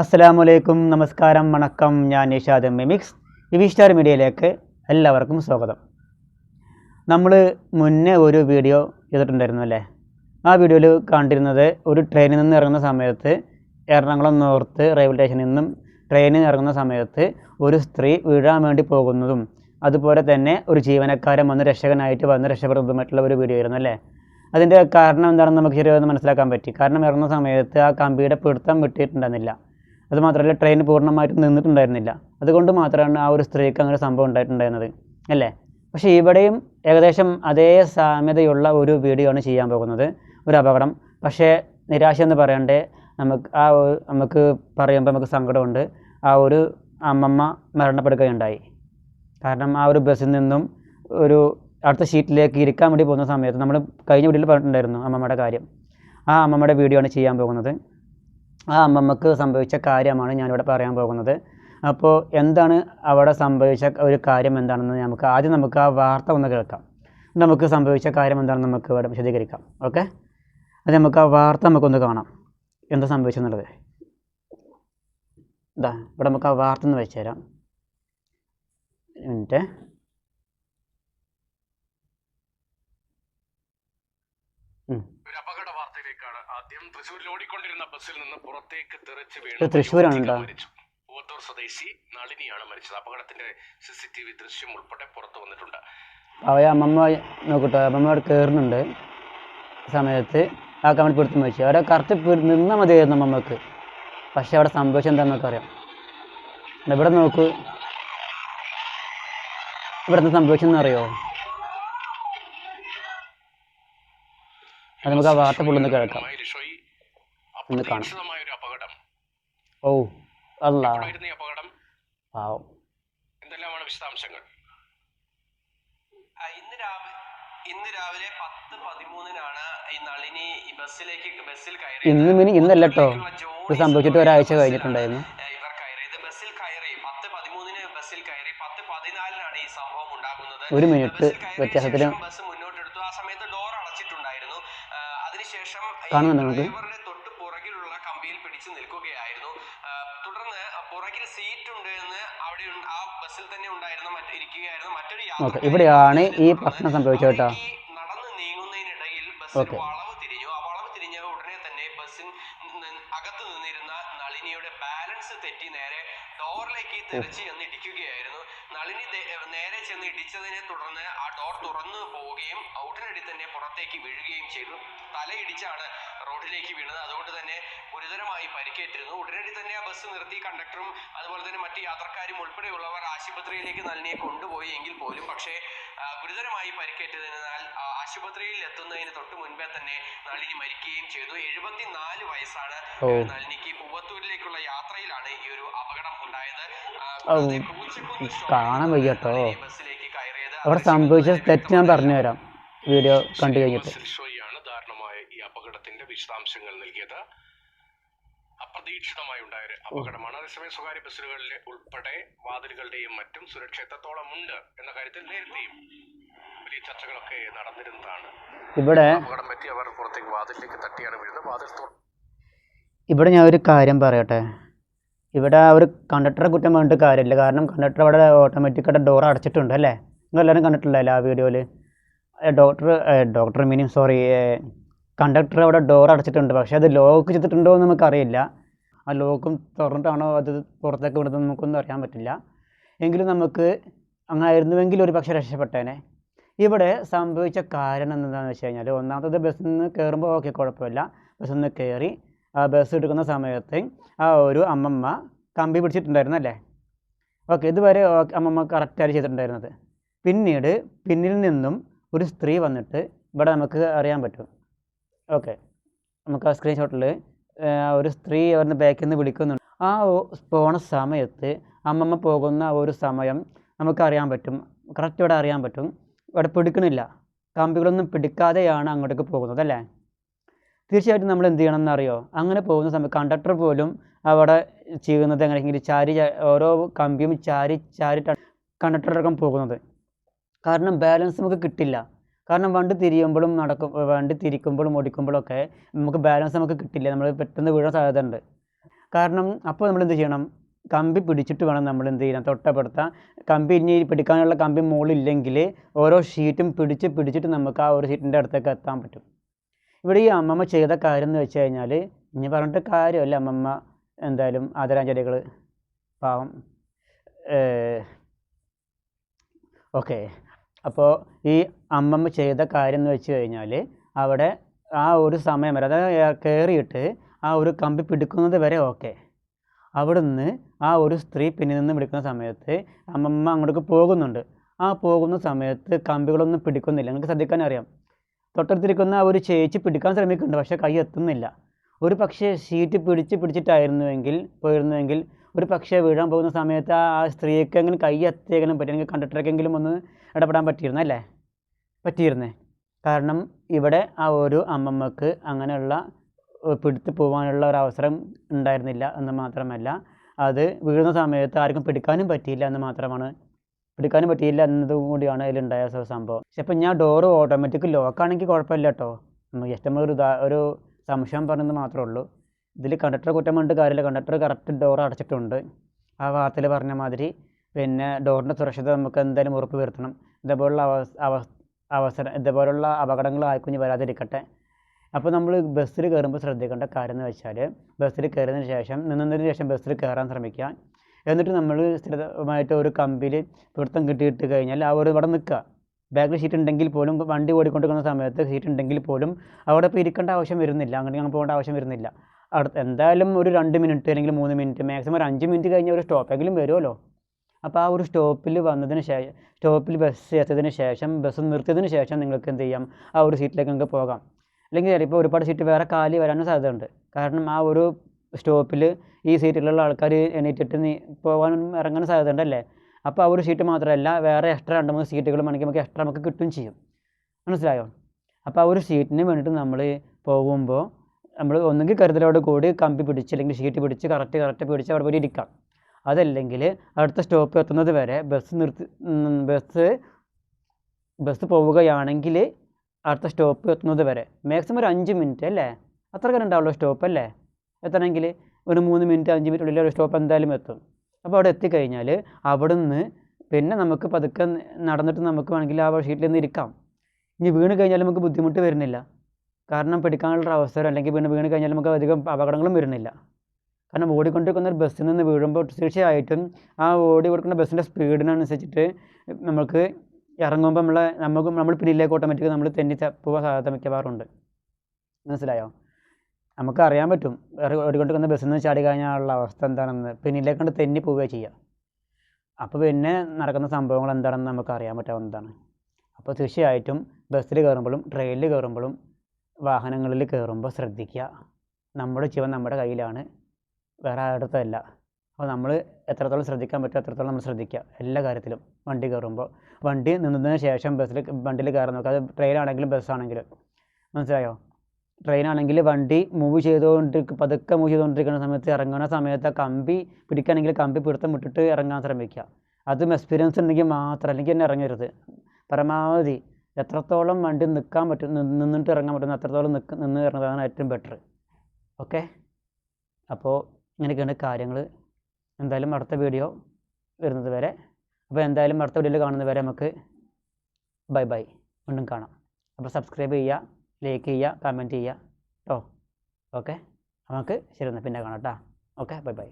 അസ്സലാമു വലൈക്കും നമസ്കാരം വണക്കം. ഞാൻ നിഷാദ് മിമിക്സ് ഇവി സ്റ്റാർ മീഡിയയിലേക്ക് എല്ലാവർക്കും സ്വാഗതം. നമ്മൾ മുന്നേ ഒരു വീഡിയോ ചെയ്തിട്ടുണ്ടായിരുന്നു അല്ലേ? ആ വീഡിയോയിൽ കണ്ടിരുന്നത് ഒരു ട്രെയിനിൽ നിന്ന് ഇറങ്ങുന്ന സമയത്ത് എറണാകുളം നോർത്ത് റെയിൽവേ സ്റ്റേഷനിൽ നിന്നും ട്രെയിനിൽ ഇറങ്ങുന്ന സമയത്ത് ഒരു സ്ത്രീ വീഴാൻ വേണ്ടി പോകുന്നതും അതുപോലെ തന്നെ ഒരു ജീവനക്കാരൻ വന്ന് രക്ഷകനായിട്ട് വന്ന് രക്ഷപ്പെടുന്നതുമായിട്ടുള്ള ഒരു വീഡിയോ ആയിരുന്നു അല്ലേ? അതിന്റെ കാരണം എന്താണെന്ന് നമുക്ക് ശരിയാണെന്ന് മനസ്സിലാക്കാൻ പറ്റി. കാരണം ഇറങ്ങുന്ന സമയത്ത് ആ കമ്പിയുടെ പിടുത്തം വിട്ടിട്ടുണ്ടായിരുന്നില്ല. അത് മാത്രമല്ല ട്രെയിൻ പൂർണമായിട്ടും നിന്നിട്ടുണ്ടായിരുന്നില്ല. അതുകൊണ്ട് മാത്രമാണ് ആ ഒരു സ്ത്രീക്ക് അങ്ങനെ സംഭവം ഉണ്ടായിട്ടുണ്ടായിരുന്നത്. അല്ലേ? പക്ഷേ ഇവിടെയും ഏകദേശം അതേ സാമ്യതയുള്ള ഒരു വീഡിയോ ആണ് ചെയ്യാൻ പോകുന്നത്. ഒരു അപകടം. പക്ഷേ നിരാശ എന്ന് പറയണ്ടേ നമുക്ക് ആ നമുക്ക് പറയുമ്പോൾ നമുക്ക് സങ്കടമുണ്ട്. ആ ഒരു അമ്മമ്മ മരണപ്പെടുകയുണ്ടായി. കാരണം ആ ഒരു ബസ്സിൽ നിന്നും ഒരു അടുത്ത ഷീറ്റിലേക്ക് ഇരിക്കാൻ വേണ്ടി പോകുന്ന സമയത്ത് നമ്മൾ കഴിഞ്ഞ വീഡിയോയിൽ പറഞ്ഞിട്ടുണ്ടായിരുന്നു അമ്മമ്മയുടെ കാര്യം. ആ അമ്മമ്മയുടെ വീഡിയോ ആണ് ചെയ്യാൻ പോകുന്നത്. ആ അമ്മമ്മക്ക് സംഭവിച്ച കാര്യമാണ് ഞാനിവിടെ പറയാൻ പോകുന്നത്. അപ്പോൾ എന്താണ് അവിടെ സംഭവിച്ച ഒരു കാര്യം എന്താണെന്ന് നമുക്ക് ആദ്യം നമുക്ക് ആ വാർത്ത ഒന്ന് കേൾക്കാം. നമുക്ക് സംഭവിച്ച കാര്യം എന്താണെന്ന് നമുക്ക് ഇവിടെ വിശദീകരിക്കാം. ഓക്കെ? അത് നമുക്ക് ആ വാർത്ത നമുക്കൊന്ന് കാണാം. എന്താ സംഭവിച്ചെന്നുള്ളത്? ഇതാ ഇവിടെ നമുക്ക് ആ വാർത്ത ഒന്ന് വെച്ചു തരാം. മിനിറ്റ്. ഒരു വാർത്തയിലേക്കാണ് ആദ്യം തൃശ്ശൂരിൽ ഓടിക്കൊണ്ടിരുന്ന ബസ്സിൽ നിന്ന് പുറത്തേക്ക് തെറിച്ച് വീണു തൃശ്ശൂരാണ്. മരിച്ചു. പൂവത്തൂർ സ്വദേശി നളിനിയാണ് മരിച്ചത്. അപകടത്തിന്റെ സി സി ടി വി ദൃശ്യം ഉൾപ്പെടെ പുറത്തു വന്നിട്ടുണ്ട്. അവയെ അമ്മമ്മ നോക്കട്ടെ അമ്മമ്മ അവിടെ കയറുന്നുണ്ട്. സമയത്ത് ആ കമന്റ് പിടുത്തം വെച്ചു അവിടെ കറക്റ്റ് നിന്നാൽ മതിയായിരുന്നു അമ്മമ്മക്ക്. പക്ഷെ അവിടെ സംഭവിച്ചത് എന്താണെന്ന് അറിയാം. ഇവിടെ നോക്കൂ. ഇവിടെ എന്താ സംഭവിച്ചെന്ന് അത് നമുക്ക് ആ വാർത്ത ഫുള്ളൊന്ന് കേൾക്കാം. ഒന്ന് കാണാം. ഒരു അപകടം. ഓ അല്ല പാവം. എന്തെല്ലാമാണ് വിശദാംശങ്ങൾ? ഇന്ന് രാവിലെ ഇന്ന് രാവിലെ പത്ത് പതിമൂന്നിനാണ് ഈ നളിനി ഈ ബസ്സിലേക്ക് ബസ്സിൽ കയറി ഇന്ന് മിനി ഇന്നല്ല കേട്ടോ ഇത് സംഭവിച്ചിട്ട് ഒരാഴ്ച കഴിഞ്ഞിട്ടുണ്ടായിരുന്നു. ഇവർ കയറിയത് ബസ്സിൽ കയറി. പത്ത് പതിമൂന്നിന് ബസ്സിൽ കയറി. പത്ത് പതിനാലിനാണ് ഈ സംഭവം ഉണ്ടാകുന്നത്. ഒരു മിനിറ്റ് വ്യത്യാസത്തിന് ഇരിക്കുകയായിരുന്നു. മറ്റൊരു ഓക്കെ ഇവിടെയാണ് ഈ പ്രശ്നം സംഭവിച്ചത് കേട്ടോ. ഓക്കെ. വളവ് തിരിഞ്ഞു. ആ വളവ് തിരിഞ്ഞ ഉടനെ തന്നെ ബസ്സിൻ നി- നിന്നിരുന്ന നളിനിയുടെ ബാലൻസ് തെറ്റി നേരെ ഡോറിലേക്ക് തെറിച്ച് ചെന്ന് ഇടിക്കുകയായിരുന്നു. നളിനി നേരെ ചെന്ന് ഇടിച്ചതിനെ തുടർന്ന് ആ ഡോർ തുറന്നു പോവുകയും ഉടനടി തന്നെ പുറത്തേക്ക് വീഴുകയും ചെയ്തു. തലയിടിച്ചാണ് റോഡിലേക്ക് വീണത്. അതുകൊണ്ട് തന്നെ ഗുരുതരമായി പരിക്കേറ്റിരുന്നു. ഉടനടി തന്നെ ആ ബസ് നിർത്തി കണ്ടക്ടറും അതുപോലെ തന്നെ മറ്റു യാത്രക്കാരും ഉൾപ്പെടെയുള്ളവർ ആശുപത്രിയിലേക്ക് നളിനിയെ കൊണ്ടുപോയി എങ്കിൽ പോലും പക്ഷേ ഗുരുതരമായി പരിക്കേറ്റതിനാൽ ആശുപത്രിയിൽ എത്തുന്നതിന് തൊട്ട് മുൻപേ തന്നെ നളിനി മരിക്കുകയും ചെയ്തു. എഴുപത്തിനാല് വയസ്സാണ് നളിനിക്ക് പൂവത്തൂരിലേക്കുള്ള യാത്രയിലാണ് ഈ ഒരു അപകടം ഉണ്ടായത്. കാണാൻ വയ്യ കേട്ടോ. അവിടെ സംഭവിച്ച തെറ്റ് ഞാൻ പറഞ്ഞുതരാം. വീഡിയോ കണ്ടു കഴിഞ്ഞിട്ട് ബസ്സിൽ ഷോയാണ് ദാരുണമായ ഈ അപകടത്തിന്റെ വിശദാംശങ്ങൾ അപ്രതീക്ഷിതമായി ഉണ്ടായ ഒരു അപകടമാണ്. അതേസമയം സ്വകാര്യ ബസ്സുകളിലെ ഉൾപ്പെടെ വാതിലുകളുടെയും മറ്റും സുരക്ഷ എത്രത്തോളം ഉണ്ട് എന്ന കാര്യത്തിൽ നേരത്തെയും വലിയ ചർച്ചകളൊക്കെ നടന്നിരുന്നതാണ്. ഇവിടെ അപകടം പറ്റി അവർ പുറത്തേക്ക് വാതിലിലേക്ക് തട്ടിയാണ് വീഴുന്നത്. വാതിൽ ഇവിടെ ഞാൻ ഒരു കാര്യം പറയട്ടെ. ഇവിടെ ഒരു കണ്ടക്ടറെ കുറ്റം പറഞ്ഞിട്ട് കാര്യമില്ല. കാരണം കണ്ടക്ടർ അവിടെ ഓട്ടോമാറ്റിക്കായിട്ട് ഡോർ അടച്ചിട്ടുണ്ട് അല്ലേ? നിങ്ങളെല്ലാവരും കണ്ടിട്ടില്ലല്ലേ ആ വീഡിയോയിൽ doctor doctor meaning sorry conductor അവിടെ ഡോർ അടച്ചിട്ടുണ്ട്. പക്ഷേ അത് ലോക്ക് ചെയ്തിട്ടുണ്ടോ എന്ന് നമുക്കറിയില്ല. ആ ലോക്കും തുറന്നിട്ടാണോ അത് പുറത്തേക്ക് വിടുന്നത് നമുക്കൊന്നും അറിയാൻ പറ്റില്ല. എങ്കിലും നമുക്ക് അങ്ങനെ ആയിരുന്നുവെങ്കിൽ ഒരു പക്ഷേ രക്ഷപ്പെട്ടേനെ. ഇവിടെ സംഭവിച്ച കാരണം എന്താണെന്ന് വെച്ച് കഴിഞ്ഞാൽ ഒന്നാമത്തത് ബസ്സിൽ നിന്ന് കയറുമ്പോൾ ഓക്കെ കുഴപ്പമില്ല. ബസ്സിൽ നിന്ന് കയറി ആ ബസ് എടുക്കുന്ന സമയത്ത് ആ ഒരു അമ്മമ്മ കമ്പി പിടിച്ചിട്ടുണ്ടായിരുന്നു അല്ലേ? ഓക്കെ ഇതുവരെ അമ്മമ്മ കറക്റ്റായിട്ട് ചെയ്തിട്ടുണ്ടായിരുന്നത്. പിന്നീട് പിന്നിൽ നിന്നും ഒരു സ്ത്രീ വന്നിട്ട് ഇവിടെ നമുക്ക് അറിയാൻ പറ്റും. ഓക്കെ. നമുക്ക് ആ സ്ക്രീൻഷോട്ടിൽ ഒരു സ്ത്രീ അവരുടെ ബാക്കിൽ നിന്ന് വിളിക്കുന്നുണ്ട്. ആ പോണ സമയത്ത് അമ്മമ്മ പോകുന്ന ഒരു സമയം നമുക്കറിയാൻ പറ്റും. കറക്റ്റ് ഇവിടെ അറിയാൻ പറ്റും. ഇവിടെ പിടിക്കണില്ല. കമ്പികളൊന്നും പിടിക്കാതെയാണ് അങ്ങോട്ടേക്ക് പോകുന്നത് അല്ലേ? തീർച്ചയായിട്ടും നമ്മൾ എന്ത് ചെയ്യണം എന്നറിയോ? അങ്ങനെ പോകുന്ന സമയത്ത് കണ്ടക്ടർ പോലും അവിടെ ചെയ്യുന്നത് എങ്ങനെയെങ്കിലും ചാരി ഓരോ കമ്പിയും ചാരി ചാരിട്ടാണ് കണ്ടക്ടറടക്കം പോകുന്നത്. കാരണം ബാലൻസ് നമുക്ക് കിട്ടില്ല. കാരണം വണ്ടി തിരിയുമ്പോഴും നടക്കും വണ്ടി തിരിക്കുമ്പോഴും ഓടിക്കുമ്പോഴൊക്കെ നമുക്ക് ബാലൻസ് നമുക്ക് കിട്ടില്ല. നമ്മൾ പെട്ടെന്ന് വീഴാൻ സാധ്യത ഉണ്ട് കാരണം അപ്പോൾ നമ്മൾ എന്ത് ചെയ്യണം? കമ്പി പിടിച്ചിട്ട് വേണം നമ്മൾ എന്ത് ചെയ്യണം തൊട്ടപ്പെടുത്താൻ കമ്പി ഇനി പിടിക്കാനുള്ള കമ്പി മുകളിലില്ലെങ്കിൽ ഓരോ ഷീറ്റും പിടിച്ച് പിടിച്ചിട്ട് നമുക്ക് ആ ഒരു ഷീറ്റിന്റെ അടുത്തേക്ക് എത്താൻ പറ്റും. ഇവിടെ ഈ അമ്മമ്മ ചെയ്ത കാര്യം എന്ന് വെച്ച് കഴിഞ്ഞാൽ ഇനി പറഞ്ഞിട്ട് കാര്യമല്ല. അമ്മമ്മ എന്തായാലും ആദരാഞ്ജലികൾ പാവം. ഓക്കെ. അപ്പോൾ ഈ അമ്മമ്മ ചെയ്ത കാര്യം എന്ന് വെച്ച് കഴിഞ്ഞാൽ അവിടെ ആ ഒരു സമയം വരെ അതായത് കയറിയിട്ട് ആ ഒരു കമ്പി പിടിക്കുന്നത് വരെ ഓക്കെ. അവിടുന്ന് ആ ഒരു സ്ത്രീ പിന്നിൽ നിന്ന് വിളിക്കുന്ന സമയത്ത് അമ്മമ്മ അങ്ങോട്ടേക്ക് പോകുന്നുണ്ട്. ആ പോകുന്ന സമയത്ത് കമ്പികളൊന്നും പിടിക്കുന്നില്ല. നിങ്ങൾക്ക് ശ്രദ്ധിക്കാൻ അറിയാം. തൊട്ടടുത്തിരിക്കുന്ന ആ ഒരു ചേച്ചി പിടിക്കാൻ ശ്രമിക്കുന്നുണ്ട് പക്ഷേ കൈ എത്തുന്നില്ല. ഒരു പക്ഷേ ഷീറ്റ് പിടിച്ച് പിടിച്ചിട്ടായിരുന്നുവെങ്കിൽ പോയിരുന്നുവെങ്കിൽ ഒരു പക്ഷേ വീഴാൻ പോകുന്ന സമയത്ത് ആ സ്ത്രീക്ക് എങ്ങനെ കൈ എത്തിയെങ്കിലും പറ്റി പറ്റിയെങ്കിൽ കണ്ടക്ടർക്കെങ്കിലും ഒന്ന് ഇടപെടാൻ പറ്റിയിരുന്നു അല്ലേ? പറ്റിയിരുന്നേ. കാരണം ഇവിടെ ആ ഒരു അമ്മമ്മക്ക് അങ്ങനെയുള്ള പിടുത്തു പോകാനുള്ള ഒരു അവസരം ഉണ്ടായിരുന്നില്ല എന്ന് മാത്രമല്ല അത് വീഴുന്ന സമയത്ത് ആർക്കും പിടിക്കാനും പറ്റിയില്ല എന്ന് മാത്രമാണ്. പിടിക്കാനും പറ്റിയില്ല എന്നതും കൂടിയാണ് അതിലുണ്ടായ സംഭവം. പക്ഷെ ഇപ്പം ഞാൻ ഡോറ് ഓട്ടോമാറ്റിക് ലോക്കാണെങ്കിൽ കുഴപ്പമില്ല കേട്ടോ. നമുക്ക് ഇഷ്ടം ഒരു ഒരു സംശയം പറഞ്ഞത് മാത്രമേ ഉള്ളൂ. ഇതിൽ കണ്ടക്ടർ കുറ്റം പറഞ്ഞിട്ട് കാര്യമില്ല. കണ്ടക്ടർ കറക്റ്റ് ഡോർ അടച്ചിട്ടുണ്ട്. ആ വാർത്തയിൽ പറഞ്ഞ മാതിരി പിന്നെ ഡോറിന്റെ സുരക്ഷിത നമുക്ക് എന്തായാലും ഉറപ്പ് വരുത്തണം. ഇതേപോലുള്ള അവ അവസ് അവസരം ഇതേപോലുള്ള അപകടങ്ങൾ ആർക്കും വരാതിരിക്കട്ടെ. അപ്പോൾ നമ്മൾ ബസ്സിൽ കയറുമ്പോൾ ശ്രദ്ധിക്കേണ്ട കാര്യം എന്ന് വെച്ചാൽ ബസ്സിൽ കയറിയതിന് ശേഷം നിന്നതിന് ശേഷം ബസ്സിൽ കയറാൻ ശ്രമിക്കുക. എന്നിട്ട് നമ്മൾ സ്ഥിരമായിട്ട് ഒരു കമ്പിയിൽ പിടുത്തം കിട്ടിയിട്ട് കഴിഞ്ഞാൽ ഒരു ഇവിടെ നിൽക്കുക. ബാക്കിൽ സീറ്റ് ഉണ്ടെങ്കിൽ പോലും വണ്ടി ഓടിക്കൊണ്ടിരിക്കുന്ന സമയത്ത് സീറ്റ് ഉണ്ടെങ്കിൽ പോലും അവിടെ ഇപ്പോൾ ഇരിക്കേണ്ട ആവശ്യം വരുന്നില്ല. അങ്ങനെ അങ്ങനെ പോകേണ്ട ആവശ്യം വരുന്നില്ല. അടുത്ത് എന്തായാലും ഒരു രണ്ട് മിനിറ്റ് അല്ലെങ്കിൽ മൂന്ന് മിനിറ്റ് മാക്സിമം ഒരു അഞ്ച് മിനിറ്റ് കഴിഞ്ഞാൽ ഒരു സ്റ്റോപ്പെങ്കിലും വരുമല്ലോ. അപ്പോൾ ആ ഒരു സ്റ്റോപ്പിൽ വന്നതിന് ശേഷം സ്റ്റോപ്പിൽ ബസ് എത്തിയതിന് ശേഷം ബസ് നിർത്തിയതിന് ശേഷം നിങ്ങൾക്ക് എന്ത് ചെയ്യാം? ആ ഒരു സീറ്റിലേക്ക് നിങ്ങൾക്ക് പോകാം. അല്ലെങ്കിൽ ചിലപ്പോൾ ഒരുപാട് സീറ്റ് വേറെ കാലി വരാനും സാധ്യതയുണ്ട്. കാരണം ആ ഒരു സ്റ്റോപ്പിൽ ഈ സീറ്റിലുള്ള ആൾക്കാർ എണീറ്റിട്ട് നീ പോകാനും ഇറങ്ങാനും സാധ്യതയുണ്ടല്ലേ? അപ്പോൾ ആ ഒരു സീറ്റ് മാത്രമല്ല വേറെ എക്സ്ട്രാ രണ്ട് മൂന്ന് സീറ്റുകൾ വേണമെങ്കിൽ നമുക്ക് എക്സ്ട്രാ നമുക്ക് കിട്ടും ചെയ്യും. മനസ്സിലായോ? അപ്പോൾ ആ ഒരു സീറ്റിന് വേണ്ടിയിട്ട് നമ്മൾ പോകുമ്പോൾ നമ്മൾ ഒന്നുകിൽ കരുതലോട് കൂടി കമ്പി പിടിച്ച് അല്ലെങ്കിൽ ഷീറ്റ് പിടിച്ച് കറക്റ്റ് കറക്റ്റ് പിടിച്ച് അവിടെ പോയി ഇരിക്കാം. അതല്ലെങ്കിൽ അടുത്ത സ്റ്റോപ്പ് എത്തുന്നത് വരെ ബസ് നിർത്തി ബസ് ബസ് പോവുകയാണെങ്കിൽ അടുത്ത സ്റ്റോപ്പ് എത്തുന്നത് വരെ. മാക്സിമം ഒരു അഞ്ച് മിനിറ്റ് അല്ലേ? അത്ര കാലം ഉണ്ടാവുള്ളൂ സ്റ്റോപ്പ് അല്ലേ? എത്തണമെങ്കിൽ ഒരു മൂന്ന് മിനിറ്റ് അഞ്ച് മിനിറ്റ് ഉള്ളിൽ ഒരു സ്റ്റോപ്പ് എന്തായാലും എത്തും. അപ്പോൾ അവിടെ എത്തിക്കഴിഞ്ഞാൽ അവിടെ നിന്ന് പിന്നെ നമുക്ക് പതുക്കെ നടന്നിട്ട് നമുക്ക് വേണമെങ്കിൽ ആ ഷീറ്റിൽ നിന്ന് ഇരിക്കാം. ഇനി വീണ് കഴിഞ്ഞാൽ നമുക്ക് ബുദ്ധിമുട്ട് വരുന്നില്ല. കാരണം പിടിക്കാനുള്ള അവസരം അല്ലെങ്കിൽ വീണ് വീണ് കഴിഞ്ഞാൽ നമുക്ക് അധികം അപകടങ്ങളും വരുന്നില്ല. കാരണം ഓടിക്കൊണ്ടിരിക്കുന്ന ഒരു ബസ്സിൽ നിന്ന് വീഴുമ്പോൾ തീർച്ചയായിട്ടും ആ ഓടി കൊടുക്കുന്ന ബസ്സിന്റെ സ്പീഡിനനുസരിച്ചിട്ട് നമുക്ക് ഇറങ്ങുമ്പോൾ നമ്മളെ നമുക്ക് നമ്മൾ പിന്നിലേക്ക് ഓട്ടോമാറ്റിക് നമ്മൾ തെന്നി പോകാൻ സാധ്യത മിക്കവാറുണ്ട് മനസ്സിലായോ? നമുക്ക് അറിയാൻ പറ്റും. ഓടിക്കൊണ്ടിരിക്കുന്ന ബസ്സിൽ നിന്ന് ചാടി കഴിഞ്ഞാലുള്ള അവസ്ഥ എന്താണെന്ന്. പിന്നിലേക്ക് കണ്ട് തെന്നി പോവുകയാണ് ചെയ്യുക അപ്പോൾ പിന്നെ നടക്കുന്ന സംഭവങ്ങൾ എന്താണെന്ന് നമുക്ക് അറിയാൻ പറ്റാവുന്നതാണ്. അപ്പോൾ തീർച്ചയായിട്ടും ബസ്സിൽ കയറുമ്പോഴും ട്രെയിനിൽ കയറുമ്പോഴും വാഹനങ്ങളിൽ കയറുമ്പോൾ ശ്രദ്ധിക്കുക. നമ്മുടെ ജീവൻ നമ്മുടെ കയ്യിലാണ്. വേറെ ആരുടെയല്ല അപ്പോൾ നമ്മൾ എത്രത്തോളം ശ്രദ്ധിക്കാൻ പറ്റുമോ അത്രത്തോളം നമ്മൾ ശ്രദ്ധിക്കുക എല്ലാ കാര്യത്തിലും. വണ്ടി കയറുമ്പോൾ. വണ്ടി നിന്നതിന് ശേഷം ബസ്സിൽ വണ്ടിയിൽ കയറാൻ നോക്കുക. അത് ട്രെയിനാണെങ്കിലും ബസ്സാണെങ്കിലും. മനസ്സിലായോ? ട്രെയിനാണെങ്കിൽ വണ്ടി മൂവ് ചെയ്തുകൊണ്ടിരിക്കും പതുക്കെ മൂവ് ചെയ്തുകൊണ്ടിരിക്കുന്ന സമയത്ത് ഇറങ്ങുന്ന സമയത്ത് കമ്പി പിടിക്കുകയാണെങ്കിൽ കമ്പി പിടുത്തം വിട്ടിട്ട് ഇറങ്ങാൻ ശ്രമിക്കുക. അതും എക്സ്പീരിയൻസ് ഉണ്ടെങ്കിൽ മാത്രം അല്ലെങ്കിൽ തന്നെ ഇറങ്ങരുത്. പരമാവധി എത്രത്തോളം വണ്ടി നിൽക്കാൻ പറ്റും നിന്ന് നിന്നിട്ട് ഇറങ്ങാൻ പറ്റുന്ന അത്രത്തോളം നിൽക്ക് നിന്ന് ഇറങ്ങുന്നതാണ് ഏറ്റവും ബെറ്റർ ഓക്കെ അപ്പോൾ ഇങ്ങനെയൊക്കെയാണ് കാര്യങ്ങൾ എന്തായാലും അടുത്ത വീഡിയോ വരുന്നത് വരെ. അപ്പോൾ എന്തായാലും അടുത്ത വീഡിയോയിൽ കാണുന്നത് വരെ നമുക്ക് ബൈ ബൈ. വീണ്ടും കാണാം. അപ്പോൾ സബ്സ്ക്രൈബ് ചെയ്യുക ലൈക്ക് ചെയ്യുക കമന്റ് ചെയ്യുക. കേട്ടോ ഓക്കെ? നമുക്ക് ശരി എന്നാൽ പിന്നെ കാണാം കേട്ടോ ഓക്കെ? Bye bye.